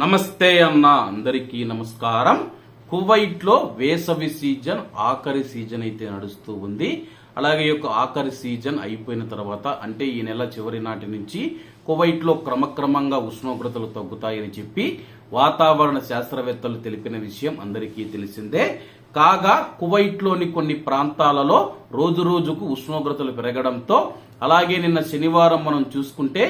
నమస్తే అన్న అందరికీ నమస్కారం. కువైట్లో వేసవి సీజన్ ఆఖరి సీజన్ అయితే నడుస్తూ ఉంది. అలాగే యొక్క ఆఖరి సీజన్ అయిపోయిన తర్వాత అంటే ఈ నెల చివరి నాటి నుంచి కువైట్లో క్రమక్రమంగా ఉష్ణోగ్రతలు తగ్గుతాయని చెప్పి వాతావరణ శాస్త్రవేత్తలు తెలిపిన విషయం అందరికీ తెలిసిందే. కాగా కువైట్లోని కొన్ని ప్రాంతాలలో రోజు రోజుకు ఉష్ణోగ్రతలు పెరగడంతో అలాగే నిన్న శనివారం మనం చూసుకుంటే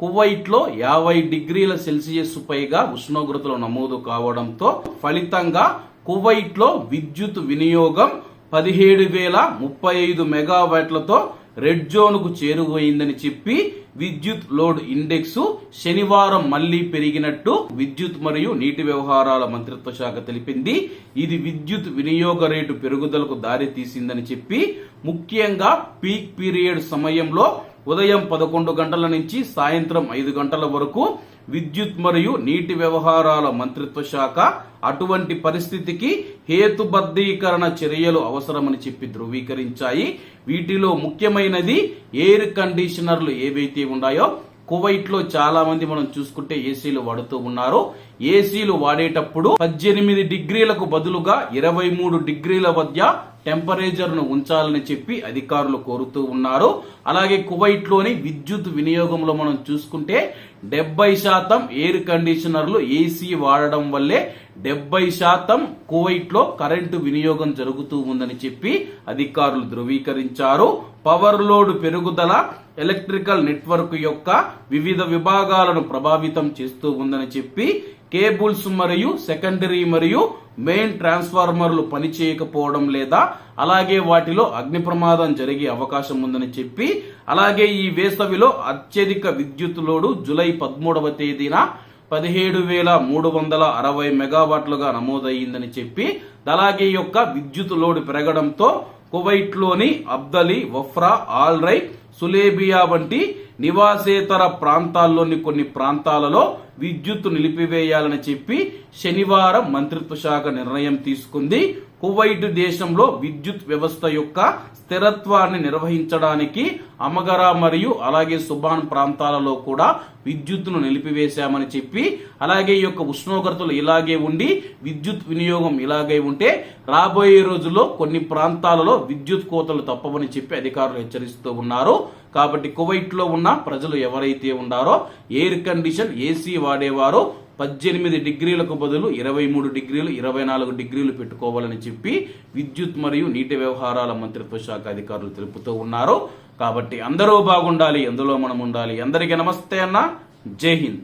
కువైట్లో యాభై డిగ్రీల సెల్సియస్ పైగా ఉష్ణోగ్రతలు నమోదు కావడంతో ఫలితంగా కువైట్లో విద్యుత్ వినియోగం పదిహేడు వేల ముప్పై ఐదు మెగావాట్లతో రెడ్ జోన్కు చేరువైందని చెప్పి విద్యుత్ లోడ్ ఇండెక్స్ శనివారం మళ్ళీ పెరిగినట్టు విద్యుత్ మరియు నీటి వ్యవహారాల మంత్రిత్వ శాఖ తెలిపింది. ఇది విద్యుత్ వినియోగ రేటు పెరుగుదలకు దారి తీసిందని చెప్పి ముఖ్యంగా పీక్ పీరియడ్ సమయంలో ఉదయం పదకొండు గంటల నుంచి సాయంత్రం ఐదు గంటల వరకు విద్యుత్ మరియు నీటి వ్యవహారాల మంత్రిత్వ శాఖ అటువంటి పరిస్థితికి హేతుబద్ధీకరణ చర్యలు అవసరమని చెప్పి ధృవీకరించాయి. వీటిలో ముఖ్యమైనది ఎయిర్ కండిషనర్లు ఏవైతే ఉన్నాయో కువైట్లో చాలామంది చాలా మంది మనం చూసుకుంటే ఏసీలు వాడుతూ ఉన్నారు. ఏసీలు వాడేటప్పుడు పద్దెనిమిది డిగ్రీలకు బదులుగా ఇరవై మూడు డిగ్రీల మధ్య టెంపరేచర్ను ఉంచాలని చెప్పి అధికారులు కోరుతూ ఉన్నారు. అలాగే కువైట్లోని విద్యుత్ వినియోగంలో మనం చూసుకుంటే డెబ్బై శాతం ఎయిర్ కండిషనర్లు ఏసీ వాడడం వల్లే డెబ్బై శాతం కువైట్లో కరెంటు వినియోగం జరుగుతూ ఉందని చెప్పి అధికారులు ధృవీకరించారు. పవర్ లోడ్ పెరుగుదల ఎలక్ట్రికల్ నెట్వర్క్ యొక్క వివిధ విభాగాలను ప్రభావితం చేస్తూ ఉందని చెప్పి కేబుల్స్ మరియు సెకండరీ మరియు మెయిన్ ట్రాన్స్ఫార్మర్లు పనిచేయకపోవడం లేదా అలాగే వాటిలో అగ్ని ప్రమాదం జరిగే అవకాశం ఉందని చెప్పి అలాగే ఈ వేసవిలో అత్యధిక విద్యుత్ లోడు జులై పదమూడవ తేదీన పదిహేడు వేల మూడు వందల అరవై మెగావాట్లుగా నమోదయ్యిందని చెప్పి అలాగే యొక్క విద్యుత్ లోడ్ పెరగడంతో కువైట్లోని అబ్దలి వఫ్రా ఆల్రై సులేబియా వంటి నివాసేతర ప్రాంతాల్లోని కొన్ని ప్రాంతాలలో విద్యుత్ నిలిపివేయాలని చెప్పి శనివారం మంత్రిత్వ శాఖ నిర్ణయం తీసుకుంది. కువైట్ దేశంలో విద్యుత్ వ్యవస్థ యొక్క స్థిరత్వాన్ని నిర్వహించడానికి అమగరా మరియు అలాగే సుబాన్ ప్రాంతాలలో కూడా విద్యుత్తును నిలిపివేశామని చెప్పి అలాగే ఈ యొక్క ఉష్ణోగ్రతలు ఇలాగే ఉండి విద్యుత్ వినియోగం ఇలాగే ఉంటే రాబోయే రోజుల్లో కొన్ని ప్రాంతాలలో విద్యుత్ కోతలు తప్పవని చెప్పి అధికారులు హెచ్చరిస్తూ ఉన్నారు. కాబట్టి కువైట్లో ఉన్న ప్రజలు ఎవరైతే ఉన్నారో ఎయిర్ కండిషన్ ఏసీ వాడేవారో పద్దెనిమిది డిగ్రీలకు బదులు ఇరవై మూడు డిగ్రీలు ఇరవై నాలుగు డిగ్రీలు పెట్టుకోవాలని చెప్పి విద్యుత్ మరియు నీటి వ్యవహారాల మంత్రిత్వ శాఖ అధికారులు తెలుపుతూ ఉన్నారు. కాబట్టి అందరూ బాగుండాలి అందులో మనం ఉండాలి. అందరికీ నమస్తే అన్న. జై హింద్.